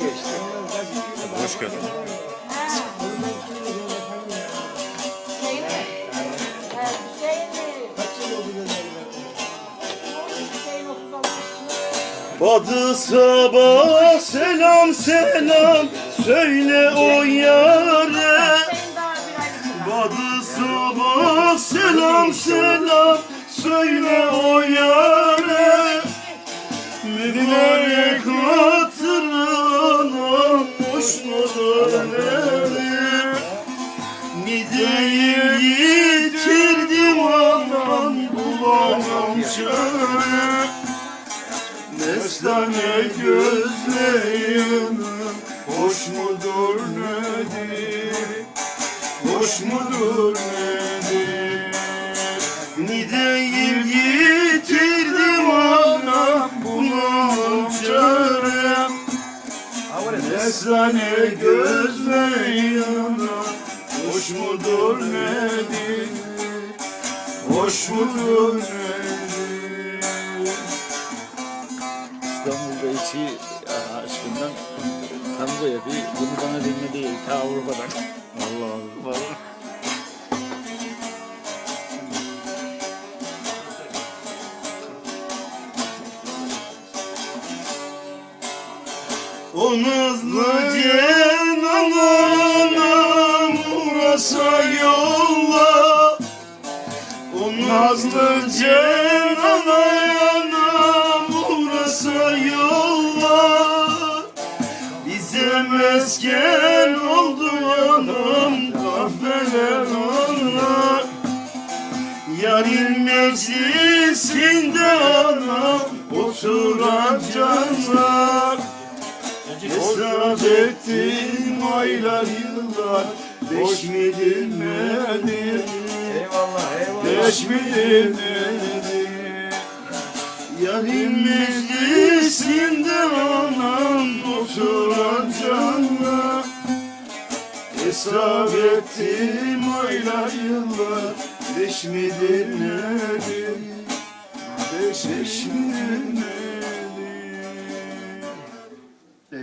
geçti. Hoş geldin. Badı sabah selam selam söyle o yare. Badı sabah selam selam söyle o yare Mideyim yitirdim aman bulamam çare Mestane gözlerim hoş mudur nedir? Hoş mudur nedir? Mestane gözlerim hoş mudur nedir? Hoş mudur nedir? İstanbul'da içi aşkından tango yapıyor. Bunu bana dinledi ta Avrupa'dan. Allah Allah. O nazlı cenan anam uğrasa yolla. O nazlı cenan anam uğrasa yolla. Bize mesken oldu anam kahveler anam. Yarın meclisinde anam oturan canlar Hesap ettim aylar yıllar Beş midir nedir? Eyvallah eyvallah. Beş midir nedir? Yarın meclisinde anam oturan canlar Hesap ettim aylar yıllar Beş midir nedir? Beş, beş midir nedir?